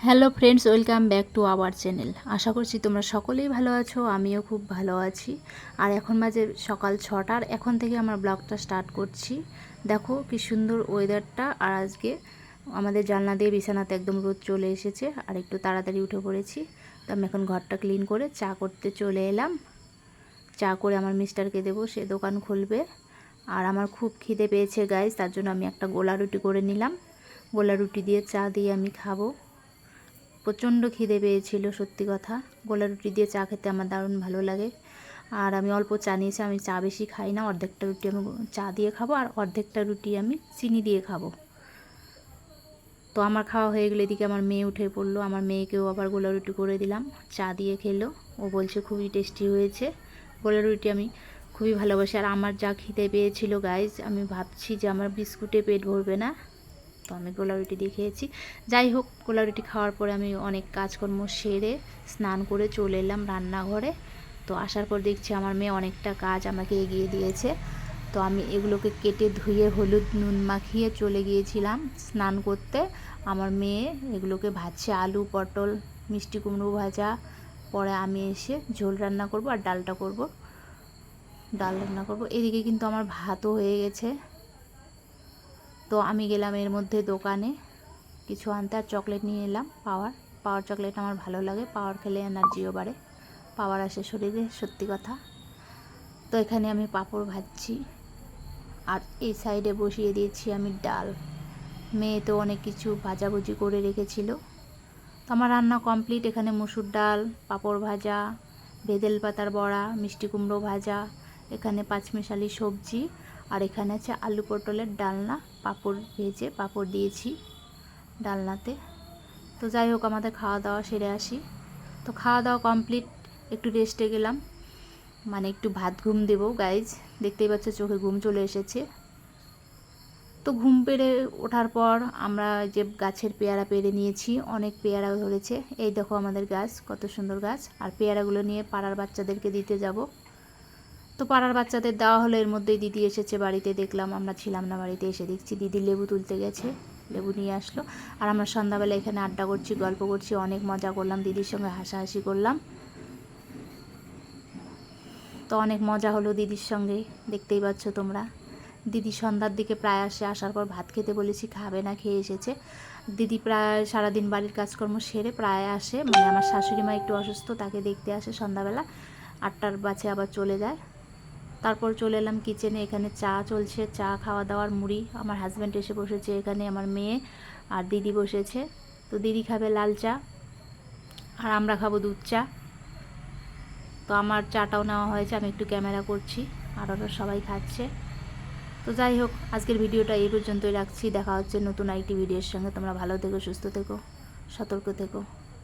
Hello friends welcome back to our channel আশা করছি তোমরা সকলেই ভালো আছো, আমিও খুব ভালো আছি। আর এখন বাজে সকাল ছটার এখন থেকে আমার ব্লগটা স্টার্ট করছি। দেখো কি সুন্দর ওয়েদারটা আর আজকে আমাদের জানলা দিয়ে বিছানাতে একদম রোদ চলে এসেছে, আর একটু তাড়াতাড়ি উঠে পড়েছি। তো আমি এখন ঘরটা ক্লিন করে চা করতে চলে এলাম। চা করে আমার মিস্টারকে দেবো, সে দোকান খুলবে। আর আমার খুব খিদে পেয়েছে গাইজ তার জন্য আমি একটা গোলা রুটি করে নিলাম। গোলা রুটি দিয়ে চা দিয়ে আমি খাব। প্রচণ্ড খিদে পেয়েছিল, সত্যি কথা। গোলা রুটি দিয়ে চা খেতে আমার দারুণ ভালো লাগে। আর আমি অল্প চা নিয়েছি, আমি চা বেশি খাই না। অর্ধেকটা রুটি আমি চা দিয়ে খাব আর অর্ধেকটা রুটি আমি চিনি দিয়ে খাব। তো আমার খাওয়া হয়ে গেলে এদিকে আমার মেয়ে উঠে পড়ল। আমার মেয়েকেও আবার গোলা রুটি করে দিলাম। চা দিয়ে খেলো। ও বলছে, খুবই টেস্টি হয়েছে। গোলা রুটি আমি খুবই ভালোবাসি। আর আমার যা খিদে পেয়েছিল গাইজ আমি ভাবছি যে আমার বিস্কুটে পেট ভরবে না। তো আমি গোলা রুটি দিয়ে খেয়েছি। যাই হোক, গোলা রুটি খাওয়ার পরে আমি অনেক কাজকর্ম সেরে স্নান করে চলে এলাম রান্নাঘরে। তো আসার পর দেখছি আমার মেয়ে অনেকটা কাজ আমাকে এগিয়ে দিয়েছে। তো আমি এগুলোকে কেটে ধুয়ে, হলুদ নুন মাখিয়ে চলে গিয়েছিলাম স্নান করতে। আমার মেয়ে এগুলোকে ভাজছে, আলু, পটল, মিষ্টি কুমড়ো ভাজা। পরে আমি এসে ঝোল রান্না করব আর ডালটা করব। ডাল রান্না করব। এদিকে কিন্তু আমার ভাতও হয়ে গেছে। তো আমি গেলাম এর মধ্যে দোকানে। কিছু আনতে আর চকলেট নিয়ে এলাম, পাওয়ার। পাওয়ার চকলেট আমার ভালো লাগে, পাওয়ার খেলে এনার্জিও বাড়ে। পাওয়ার আসে শরীরে, সত্যি কথা। তো এখানে আমি পাঁপড় ভাজছি। আর এই সাইডে বসিয়ে দিয়েছি আমি ডাল। মেয়ে তো অনেক কিছু ভাজাভুজি করে রেখেছিল। তো আমার রান্না কমপ্লিট এখানে মুসুর ডাল, পাঁপড় ভাজা বেদেল পাতার বড়া, মিষ্টি কুমড়ো ভাজা, এখানে পাঁচমিশালি সবজি। আর এখানে আছে আলু পটলের ডালনা, পাঁপড় ভেজে পাঁপড় দিয়েছি ডালনাতে। তো যাই হোক, আমাদের খাওয়া দাওয়া সেরে আসি। তো খাওয়া দাওয়া কমপ্লিট, একটু রেস্টে গেলাম। মানে একটু ভাত ঘুম দেবো গাইজ দেখতেই পাচ্ছ চোখে ঘুম চলে এসেছে। তো ঘুম পেড়ে ওঠার পর আমরা যে গাছের পেয়ারা পেরে নিয়েছি, অনেক পেয়ারা ধরেছে। এই দেখো আমাদের গাছ, কত সুন্দর গাছ। আর পেয়ারাগুলো নিয়ে পাড়ার বাচ্চাদেরকে দিতে যাব। তো পাড়ার বাচ্চাদের দেওয়া হলো, এর মধ্যেই দিদি এসেছে বাড়িতে, দেখলাম আমরা ছিলাম না বাড়িতে, এসে দেখছি দিদি লেবু তুলতে গেছে, লেবু নিয়ে আসলো। আর আমরা সন্ধ্যাবেলা এখানে আড্ডা করছি, গল্প করছি, অনেক মজা করলাম, দিদির সঙ্গে হাসাহাসি করলাম। তো অনেক মজা হলো দিদির সঙ্গে, দেখতেই পাচ্ছ তোমরা। দিদি সন্ধ্যার দিকে প্রায় আসে, আসার পর ভাত খেতে বলেছি, খাবে না, খেয়ে এসেছে। দিদি প্রায় সারাদিন বাড়ির কাজকর্ম সেরে প্রায় আসে মানে আমার শাশুড়ি মা একটু অসুস্থ, তাকে দেখতে আসে সন্ধ্যাবেলা। আটটার বাছে আবার চলে যায়। তারপর চলে এলাম কিচেনে এখানে চা চলছে, চা খাওয়া দাওয়ার মুড়ি। আমার হাজব্যান্ড এসে বসেছে এখানে, আমার মেয়ে আর দিদি বসেছে। তো দিদি খাবে লাল চা, আর আমরা খাব দুধ চা। তো আমার চাটাও নেওয়া হয়েছে, আমি একটু ক্যামেরা করছি, আর ওরা সবাই খাচ্ছে। তো যাই হোক, আজকের ভিডিওটা এই পর্যন্তই রাখছি। দেখা হচ্ছে নতুন আইটি ভিডিওর সঙ্গে। তোমরা ভালো থেকো, সুস্থ থেকো, সতর্ক থেকো।